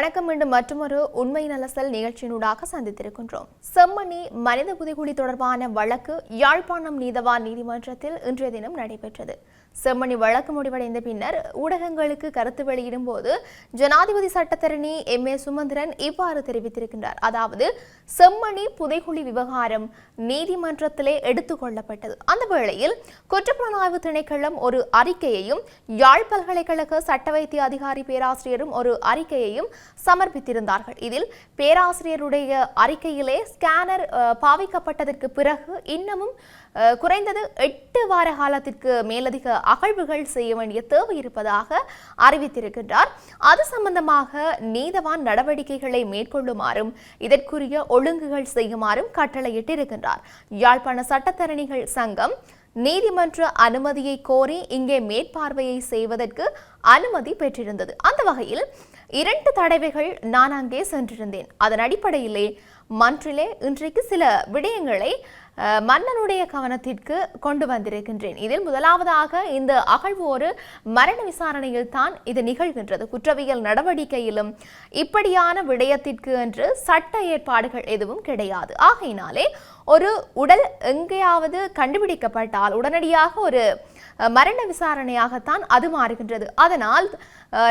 வணக்கம் மீண்டும் மற்றொரு உண்மை நலசல் நிகழ்ச்சியினூடாக சந்தித்திருக்கின்றோம். செம்மணி மனித புதைகுழி தொடர்பான வழக்கு யாழ்ப்பாணம் நீதவான் நீதிமன்றத்தில் இன்றைய தினம் நடைபெற்றது. செம்மணி வழக்கு முடிவடைந்த பின்னர் ஊடகங்களுக்கு கருத்து வெளியிடும் போது ஜனாதிபதி சட்டத்தரணி எம் ஏ சுமந்திரன் இவ்வாறு தெரிவித்திருக்கின்றார். அதாவது செம்மணி புதைகுழி விவகாரம் நீதிமன்றத்திலே எடுத்துக்கொள்ளப்பட்டது அந்த வேளையில் குற்றப்புலனாய்வு திணைக்களம் ஒரு அறிக்கையையும் யாழ் பல்கலைக்கழக சட்ட வைத்திய அதிகாரி பேராசிரியரும் ஒரு அறிக்கையையும் சமர்ப்பித்திருந்தார்கள். இதில் பேராசிரியருடைய அறிக்கையிலே ஸ்கேனர் பாவிக்கப்பட்டதற்கு பிறகு இன்னமும் குறைந்தது எட்டு வார காலத்திற்கு மேலதிக அகழ்வுகள் செய்ய வேண்டிய தேவை இருப்பதாக அறிவித்திருக்கின்றார். அது சம்பந்தமாக நீதவான் நடவடிக்கைகளை மேற்கொள்ளுமாறும் இதற்குரிய ஒழுங்குகள் செய்யுமாறும் கட்டளையிட்டிருக்கின்றார். யாழ்ப்பாண சட்டத்தரணிகள் சங்கம் நீதிமன்ற அனுமதியை கோரி இங்கே மேற்பார்வையை செய்வதற்கு அனுமதி பெற்றிருந்தது. அந்த வகையில் இரண்டு தடவைகள் நான் அங்கே சென்றிருந்தேன். அதன் அடிப்படையிலே மன்றிலே இன்றைக்கு சில விடயங்களை மன்னனுடைய கவனத்திற்கு கொண்டு வந்திருக்கின்றேன். இதில் முதலாவதாக இந்த அகழ்வு ஒரு மரண விசாரணையில் தான் இது நிகழ்கின்றது. குற்றவியல் நடவடிக்கையிலும் இப்படியான விடயத்திற்கு என்று சட்ட ஏற்பாடுகள் எதுவும் கிடையாது. ஆகையினாலே ஒரு உடல் எங்கேயாவது கண்டுபிடிக்கப்பட்டால் உடனடியாக ஒரு மரண விசாரணையாகத்தான் அது மாறுகின்றது. அதனால்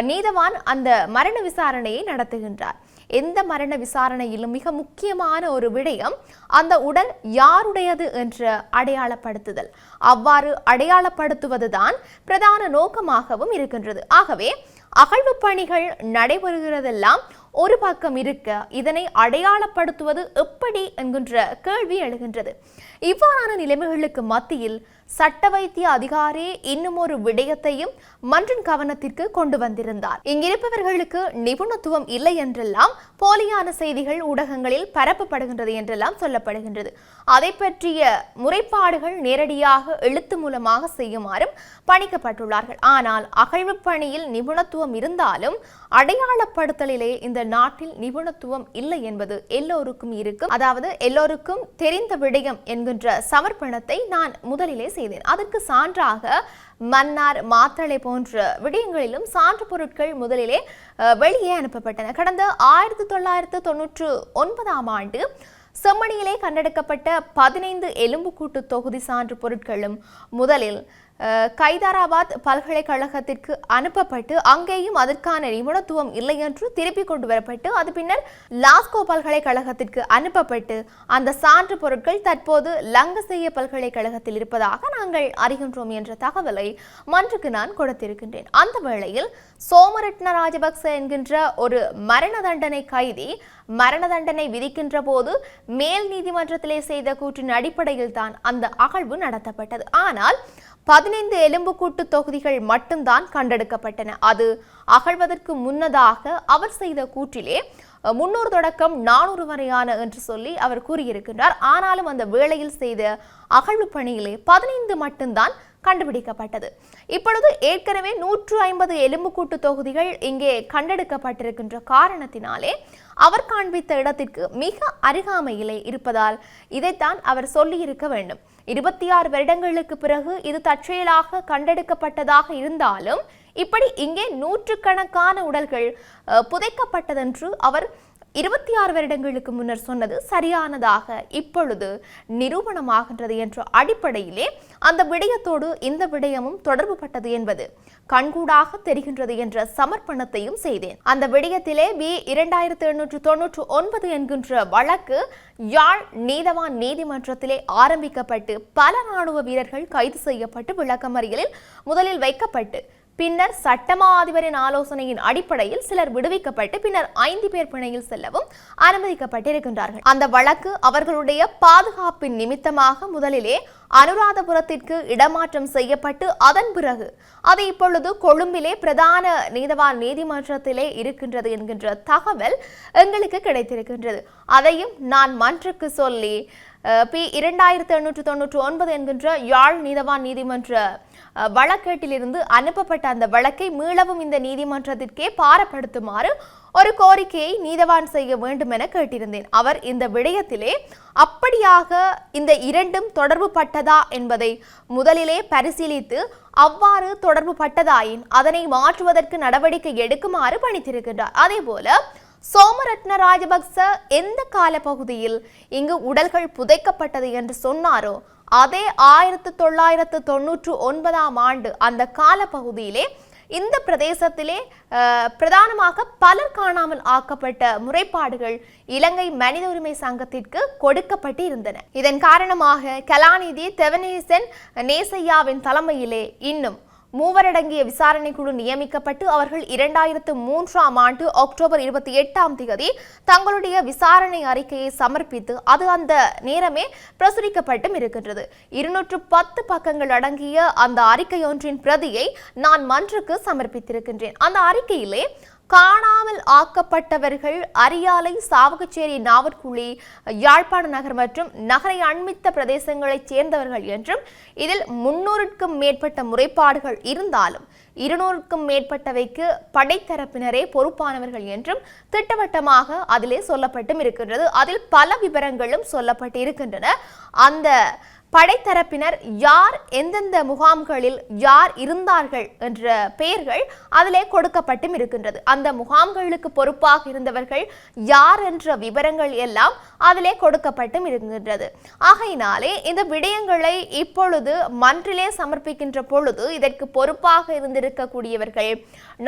நீதவான் அந்த மரண விசாரணையை நடத்துகின்றார். எந்த மரண விசாரணையிலும் மிக முக்கியமான ஒரு விடயம் அந்த உடல் யாருடையது என்று அடையாளப்படுத்துதல். அவ்வாறு அடையாளப்படுத்துவதுதான் பிரதான நோக்கமாகவும் இருக்கின்றது. ஆகவே அகழ்வு பணிகள் நடைபெறுகிறதெல்லாம் ஒரு பக்கம் இருக்க இதனை அடையாளப்படுத்துவது எப்படி என்கின்ற கேள்வி எழுகின்றது. இவ்வாறான நிலைமைகளுக்கு மத்தியில் சட்ட வைத்திய அதிகாரி இன்னும் ஒரு விடயத்தையும் மன்றின் கவனத்திற்கு கொண்டு வந்திருந்தார். இங்கிருப்பவர்களுக்கு நிபுணத்துவம் இல்லை என்றெல்லாம் போலியான செய்திகள் ஊடகங்களில் பரப்பப்படுகின்றது என்றெல்லாம் சொல்லப்படுகின்றது. அதை பற்றிய முறைப்பாடுகள் நேரடியாக எழுத்து மூலமாக செய்யுமாறும் பணிக்கப்பட்டுள்ளார்கள். ஆனால் அகழ்வு பணியில் நிபுணத்துவம் இருந்தாலும் அடையாளப்படுத்தலிலே இந்த நாட்டில் நிபுணத்துவம் இல்லை என்பது எல்லோருக்கும் இருக்கும். அதாவது எல்லோருக்கும் தெரிந்த விடயம் என்கின்ற சமர்ப்பணத்தை நான் முதலிலே செய்தேன். அதற்கு சான்றாக மன்னார் மாத்தளை போன்ற விடயங்களிலும் சான்று பொருட்கள் முதலிலே அஹ், வெளியே அனுப்பப்பட்டன. கடந்த ஆயிரத்தி தொள்ளாயிரத்து தொன்னூற்று ஒன்பதாம் ஆண்டு செம்மணியிலே கண்டெடுக்கப்பட்ட பதினைந்து எலும்புக்கூட்டு தொகுதி சான்று பொருட்களும் முதலில் கைதாராபாத் பல்கலைக்கழகத்திற்கு அனுப்பப்பட்டு அங்கேயும் அதற்கான நிபுணத்துவம் இல்லை என்று திருப்பி கொண்டு வரப்பட்டு அது பின்னர் லாஸ்கோ பல்கலைக்கழகத்திற்கு அனுப்பப்பட்டு அந்த சான்று பொருட்கள் தற்போது லங்கசெய்ய பல்கலைக்கழகத்தில் இருப்பதாக நாங்கள் அறிகின்றோம் என்ற தகவலை மன்றுக்கு நான் கொடுத்திருக்கின்றேன். அந்த வேளையில் சோமரட்ன ராஜபக்ச என்கின்ற ஒரு மரண தண்டனை கைதி மரண தண்டனை விதிக்கின்ற போது மேல் நீதிமன்றத்திலே செய்த கூற்றின் அடிப்படையில் தான் அந்த அகழ்வு நடத்தப்பட்டது. ஆனால் பதினைந்து எலும்புக்கூட்டு தொகுதிகள் மட்டும்தான் கண்டெடுக்கப்பட்டன. அது அகழ்வதற்கு முன்னதாக அவர் செய்த கூற்றிலே முன்னூறு தொடக்கம் நானூறு வரையான என்று சொல்லி அவர் கூறியிருக்கின்றார். ஆனாலும் அந்த வேளையில் செய்த அகழ்வு பணியிலே பதினைந்து மட்டும்தான் கண்டுபிடிக்கப்பட்டது. இப்பொழுது ஏற்கனவே நூற்று ஐம்பது எலும்புக்கூட்டு தொகுதிகள் இங்கே கண்டெடுக்கப்பட்டிருக்கின்ற காரணத்தினாலே அவர் காண்பித்த இடத்திற்கு மிக அருகாமையிலே இருப்பதால் இதைத்தான் அவர் சொல்லியிருக்க வேண்டும். இருபத்தி ஆறு வருடங்களுக்கு பிறகு இது தற்செயலாக கண்டெடுக்கப்பட்டதாக இருந்தாலும் இப்படி இங்கே நூற்றுக்கணக்கான உடல்கள் புதைக்கப்பட்டதென்று அவர் இருபத்தி ஆறு வருடங்களுக்கு முன்னர் சொன்னது சரியானதாக இப்பொழுது நிரூபணமாகின்றது என்ற அடிப்படையிலே அந்த விடயத்தோடு இந்த விடயமும் தொடர்புபட்டது என்பது கண்கூடாக தெரிகின்றது என்ற சமர்ப்பணத்தையும் செய்தேன். அந்த விடயத்திலே பி இரண்டாயிரத்தி எண்ணூற்று தொன்னூற்று ஒன்பது என்கின்ற வழக்கு யாழ் நீதவான் நீதிமன்றத்திலே ஆரம்பிக்கப்பட்டு பல ராணுவ வீரர்கள் கைது செய்யப்பட்டு விளக்கமறியலில் முதலில் வைக்கப்பட்டு பின்னர் சட்டமா அதிபரின் ஆலோசனையின் அடிப்படையில் சிலர் விடுவிக்கப்பட்டு பின்னர் ஐந்து பேர் பிணையில் செல்லவும் அனுமதிக்கப்பட்டிருக்கின்றார்கள். அந்த வழக்கு அவர்களுடைய பாதுகாப்பின் நிமித்தமாக முதலிலே அனுராதபுரத்திற்கு இடமாற்றம் செய்யப்பட்டு அதன் பிறகு அது இப்பொழுது கொழும்பிலே பிரதான நீதவான் நீதிமன்றத்திலே இருக்கின்றது என்கின்ற தகவல் எங்களுக்கு கிடைத்திருக்கின்றது. அதையும் நான் மன்றுக்கு சொல்லி பி இரண்டாயிரத்து எண்ணூற்று தொன்னூற்று ஒன்பது என்கின்ற யாழ் நீதவான் நீதிமன்ற வழக்கேட்டிலிருந்து அனுப்பப்பட்ட அந்த வழக்கை மீளவும் இந்த நீதிமன்றத்திற்கே பாரப்படுத்துமாறு ஒரு கோரிக்கையை நீதவான் செய்ய வேண்டும் என கேட்டிருந்தேன். அவர் இந்த விடயத்திலே அப்படியாக இந்த இரண்டும் தொடர்பு பட்டதா என்பதை முதலிலே பரிசீலித்து அவ்வாறு தொடர்பு பட்டதாயின் அதனை மாற்றுவதற்கு நடவடிக்கை எடுக்குமாறு பணித்திருக்கின்றார். அதேபோல சோமரத்ன ராஜபக்ச எந்த காலப்பகுதியில் இங்கு உடல்கள் புதைக்கப்பட்டது என்று சொன்னாரோ அதே ஆயிரத்து தொள்ளாயிரத்து தொன்னூற்று ஒன்பதாம் ஆண்டு அந்த காலப்பகுதியிலே இந்த பிரதேசத்திலே பிரதானமாக பலர் காணாமல் ஆக்கப்பட்ட முறைப்பாடுகள் இலங்கை மனித உரிமை சங்கத்திற்கு கொடுக்கப்பட்டு இருந்தன இதன் காரணமாக கலாநிதி தெவனேசன் நேசையாவின் தலைமையிலே இன்னும் மூவரடங்கிய விசாரணை குழு நியமிக்கப்பட்டு அவர்கள் இரண்டாயிரத்து மூன்றாம் ஆண்டு அக்டோபர் இருபத்தி எட்டாம் தேதி தங்களுடைய விசாரணை அறிக்கையை சமர்ப்பித்து அது அந்த நேரமே பிரசுரிக்கப்பட்டும் இருக்கின்றது. இருநூற்று பத்து பக்கங்கள் அடங்கிய அந்த அறிக்கையொன்றின் பிரதியை நான் மன்றுக்கு சமர்ப்பித்திருக்கின்றேன். அந்த அறிக்கையிலே காணாமல் ஆக்கப்பட்டவர்கள் அரியாலை சாவகச்சேரி நாவற்குழி யாழ்ப்பாண நகர் மற்றும் நகரை அண்மித்த பிரதேசங்களைச் சேர்ந்தவர்கள் என்றும் இதில் முன்னூறுக்கும் மேற்பட்ட முறைப்பாடுகள் இருந்தாலும் இருநூறுக்கும் மேற்பட்டவைக்கு படைத்தரப்பினரே பொறுப்பானவர்கள் என்றும் திட்டவட்டமாக அதிலே சொல்லப்பட்டும் இருக்கின்றது. அதில் பல விவரங்களும் சொல்லப்பட்டு இருக்கின்றன. அந்த படைத்தரப்பினர் யார் எந்தெந்த முகாம்களில் யார் இருந்தார்கள் என்ற பெயர்கள் அதிலே கொடுக்கப்பட்டும் இருக்கின்றது. அந்த முகாம்களுக்கு பொறுப்பாக இருந்தவர்கள் யார் என்ற விவரங்கள் எல்லாம் அதிலே கொடுக்கப்பட்டும் இருக்கின்றது. ஆகையினாலே இந்த விடயங்களை இப்பொழுது மன்றிலே சமர்ப்பிக்கின்ற பொழுது இதற்கு பொறுப்பாக இருந்திருக்கக்கூடியவர்கள்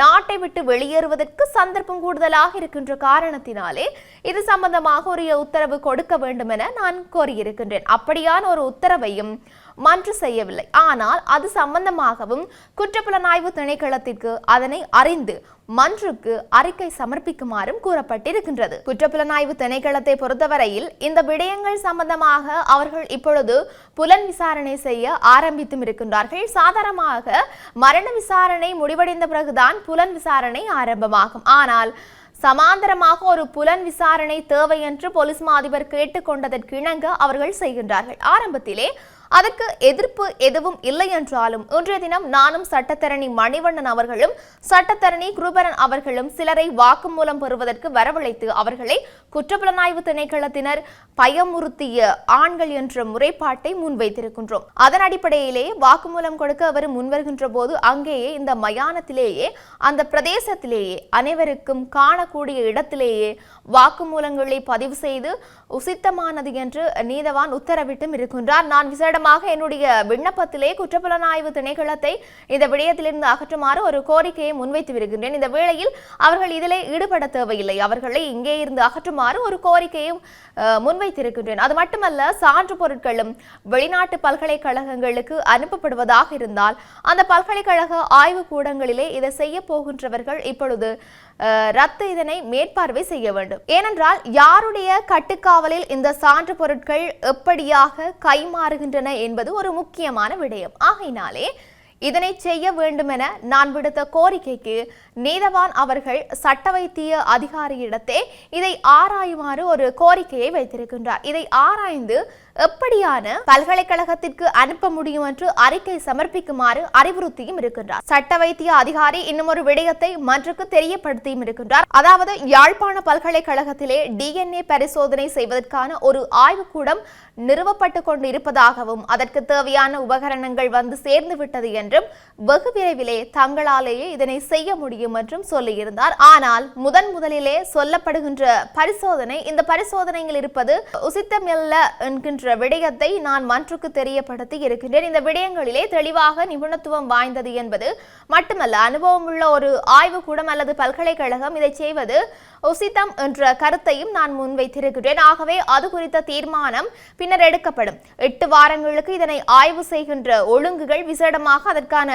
நாட்டை விட்டு வெளியேறுவதற்கு சந்தர்ப்பம் கூடுதலாக இருக்கின்ற காரணத்தினாலே இது சம்பந்தமாக ஒரு உத்தரவு கொடுக்க வேண்டும் என நான் கோரியிருக்கின்றேன். அப்படியான ஒரு உத்தரவையும் மன்று செய்யவில்லை. ஆனால் அது சம்பந்தமாகவும் குற்றப்புலனாய்வு திணைக்களத்திற்கு அதனை அறிந்து மன்றுக்கு அறிக்கை சமர்ப்பிக்குமாறும் கூறப்பட்டிருக்கின்றது. குற்றப்புலனாய்வு திணைக்களத்தை பொறுத்தவரையில் இந்த விடயங்கள் சம்பந்தமாக அவர்கள் இப்பொழுது புலன் விசாரணை செய்ய ஆரம்பித்தும் இருக்கின்றார்கள். சாதாரணமாக மரண விசாரணை முடிவடைந்த பிறகுதான் புலன் விசாரணை ஆரம்பமாகும். ஆனால் சமாந்தரமாக ஒரு புலன் விசாரணை தேவை என்று போலீஸ் மா அதிபர் கேட்டுக்கொண்டதற்கிணங்க அவர்கள் செய்கின்றார்கள். ஆரம்பத்திலே அதற்கு எதிர்ப்பு எதுவும் இல்லை என்றாலும் இன்றைய தினம் நானும் சட்டத்தரணி மணிவண்ணன் அவர்களும் சட்டத்தரணி குருபரன் அவர்களும் சிலரை வாக்குமூலம் பெறுவதற்கு வரவழைத்து அவர்களை குற்றப்புலனாய்வு திணைக்களத்தினர் பயமுறுத்திய ஆண்கள் என்ற முறைப்பாட்டை முன்வைத்திருக்கின்றோம். அதன் அடிப்படையிலே வாக்குமூலம் கொடுக்க அவர் முன்வருகின்ற போது அங்கேயே இந்த மயானத்திலேயே அந்த பிரதேசத்திலேயே அனைவருக்கும் காணக்கூடிய இடத்திலேயே வாக்குமூலங்களை பதிவு செய்து உசித்தமானது என்று நீதவான் உத்தரவிட்டும் இருக்கின்றார். நான் காரணமாக என்னுடைய விண்ணப்பத்திலே குற்றப்புலனாய்வு திணைக்களத்தை இந்த விடயத்திலிருந்து அகற்றுமாறு ஒரு கோரிக்கையை முன்வைத்து வருகின்றேன் இந்த வேளையில் அவர்கள் இதிலே ஈடுபட தேவையில்லை. அவர்களை இங்கே இருந்து அகற்றுமாறு ஒரு கோரிக்கையை முன்வைத்திருக்கின்றேன். அது மட்டுமல்ல சான்று பொருட்களும் வெளிநாட்டு பல்கலைக்கழகங்களுக்கு அனுப்பப்படுவதாக இருந்தால் அந்த பல்கலைக்கழக ஆய்வு கூடங்களிலே இதை செய்ய போகின்றவர்கள் இப்பொழுது ரத்து இதனை மேற்பார்வை செய்ய வேண்டும். ஏனென்றால் யாருடைய கட்டுக்காவலில் இந்த சான்று பொருட்கள் எப்படியாக கைமாறுகின்றன என்பது ஒரு முக்கியமான விடயம். ஆகையினாலே இதனை செய்ய வேண்டுமென நான் விடுத்த கோரிக்கைக்கு நீதவான் அவர்கள் சட்ட வைத்திய அதிகாரியிடத்தே இதை ஆராயுமாறு ஒரு கோரிக்கையை வைத்திருக்கின்றார். இதை ஆராய்ந்து எப்படியான பல்கலைக்கழகத்திற்கு அனுப்ப முடியும் என்று அறிக்கை சமர்ப்பிக்குமாறு அறிவுறுத்தியும் இருக்கின்றார். சட்ட வைத்திய அதிகாரி இன்னும் ஒரு விடயத்தை மன்றுக்கு தெரியப்படுத்தியும் இருக்கின்றார். அதாவது யாழ்ப்பாண பல்கலைக்கழகத்திலே டிஎன்ஏ பரிசோதனை செய்வதற்கான ஒரு ஆய்வுக்கூடம் நிறுவப்பட்டு கொண்டு இருப்பதாகவும் அதற்கு தேவையான உபகரணங்கள் வந்து சேர்ந்து விட்டது என்றும் வெகு விரைவிலே தங்களாலேயே இதனை செய்ய முடியும் என்றும் சொல்லியிருந்தார். ஆனால் முதன் முதலிலே சொல்லப்படுகின்ற பரிசோதனை இந்த பரிசோதனையில் இருப்பது உசித்தமில்ல என்கின்ற என்ற விடயத்தை நான் மன்றுக்கு தெரியப்படுத்தி இருக்கின்றேன். இந்த விடயங்களிலே தெளிவாக நிபுணத்துவம் வாய்ந்தது என்பது மட்டுமல்ல அனுபவம் உள்ள ஒரு ஆய்வுக்கூடம் அல்லது பல்கலைக்கழகம் இதை செய்வது உசிதம் என்ற கருத்தையும் நான் முன்வைத்திருக்கிறேன் ஆகவே அது குறித்த தீர்மானம் பின்னர் எடுக்கப்படும். எட்டு வாரங்களுக்கு இதனை ஆய்வு செய்கின்ற ஒழுங்குகள் விசேடமாக அதற்கான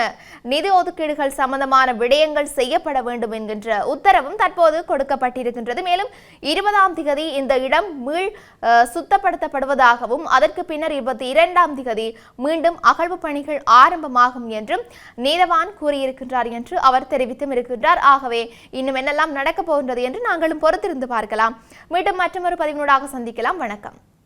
நிதி ஒதுக்கீடுகள் சம்பந்தமான விடயங்கள் செய்யப்பட வேண்டும் என்கின்ற உத்தரவும் தற்போது கொடுக்கப்பட்டிருக்கின்றது. மேலும் இருபதாம் திகதி இந்த இடம் மீள் சுத்தப்படுத்தப்படுவதாகவும் சுத்தப்படுத்தப்படுவதாகவும் அதற்கு பின்னர் இருபத்தி இரண்டாம் திகதி மீண்டும் அகழ்வு பணிகள் ஆரம்பமாகும் என்றும் நீதவான் கூறியிருக்கின்றார் என்று அவர் தெரிவித்தும் இருக்கின்றார். ஆகவே இன்னும் என்னெல்லாம் நடக்கப் போகின்றது என்று நாங்களும் பொறுத்திருந்து பார்க்கலாம். மீண்டும் மற்றொரு பதிவினூடாக சந்திக்கலாம். வணக்கம்.